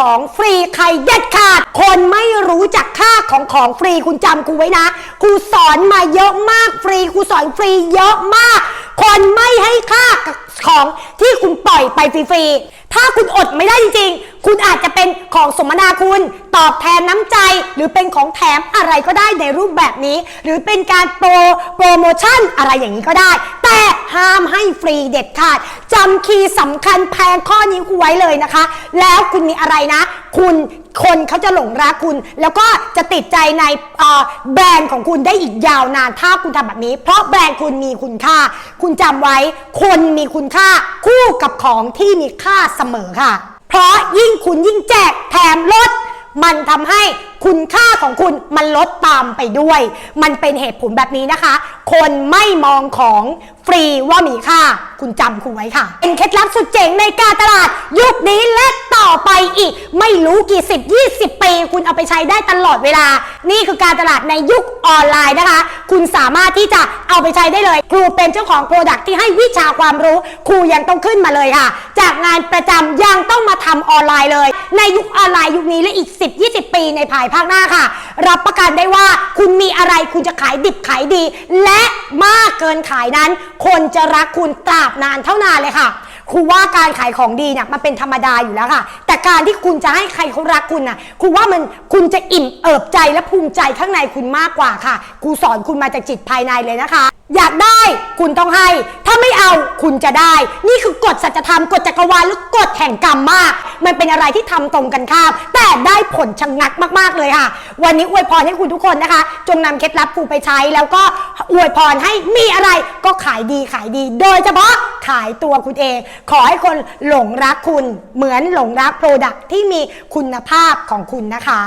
รเด็ดขาด คนไม่รู้จักค่าของของฟรีคุณจำกูไว้นะครูสอนมาเยอะมากฟรีครูสอนฟรีเยอะมาก คนไม่ให้ค่ากับของที่คุณปล่อยไปฟรีๆถ้าคุณอดไม่ได้จริงๆ คุณอาจจะเป็นของสมนาคุณ ตอบแทนน้ำใจ หรือเป็นของแถมอะไรก็ได้ในรูปแบบนี้ หรือเป็นการโปรโปรโมชั่นอะไรอย่างนี้ก็ได้ แต่ ห้ามให้ฟรีเด็ดขาดจำคีย์สำคัญแพงข้อนี้คุณไว้เลยนะคะ แล้วคุณมีอะไรนะ คุณคนเขาจะหลงรักคุณ แล้วก็จะติดใจในแบรนด์ของคุณได้อีกยาวนานถ้าคุณทำแบบนี้ เพราะแบรนด์คุณมีคุณค่า คุณจำไว้คนมีคุณค่า คู่กับของที่มีค่าเสมอค่ะ เพราะยิ่งคุณยิ่งแจกแถมลดมันทำให้คุณค่าของคุณมันลดตามไปด้วย มันเป็นเหตุผลแบบนี้นะคะ คนไม่มองของฟรีว่ามีค่า คุณจำคุณไว้ค่ะ เป็นเคล็ดลับสุดเจ๋งในการตลาด ยุคนี้และต่อไปอีก ไม่รู้กี่สิบยี่สิบปีคุณเอาไปใช้ได้ตลอดเวลา นี่คือการตลาดในยุคออนไลน์นะคะ คุณสามารถที่จะเอาไปใช้ได้เลย ครูเป็นเจ้าของโปรดักที่ให้วิชาความรู้ ครูยังต้องขึ้นมาเลยค่ะ จากงานประจำยังต้องมาทำออนไลน์เลย ในยุคออนไลน์ยุคนี้และอีก 10 20 ปีในภายภาคหน้าค่ะรับประกันได้ว่าคุณมีอะไรคุณจะขายดิบขายดี และมากเกินขายนั้น คนจะรักคุณตราบนานเท่านานเลยค่ะครูว่าการขายของดีเนี่ยมันเป็นธรรมดาอยู่แล้วค่ะ แต่การที่คุณจะให้ใครเขารักคุณน่ะครูว่ามันคุณจะอิ่มเอิบใจและภูมิใจข้างในคุณมากกว่าค่ะครูสอนคุณมาจากจิตภายในเลยนะคะ อยากได้คุณต้องให้ ถ้าไม่เอาคุณจะได้ นี่คือกฎสัจธรรมกฎจักรวาลหรือกฎแห่งกรรมมาก มันเป็นอะไรที่ทำตรงกันข้าม แต่ได้ผลชะงักมาก ๆ เลยค่ะ วันนี้อวยพรให้คุณทุกคนนะคะ จงนำเคล็ดลับครูไปใช้ แล้วก็อวยพรให้มีอะไรก็ขายดีขายดี โดยเฉพาะขายตัวคุณเอง ขอให้คนหลงรักคุณเหมือนหลงรักโปรดักที่มีคุณภาพของคุณนะคะ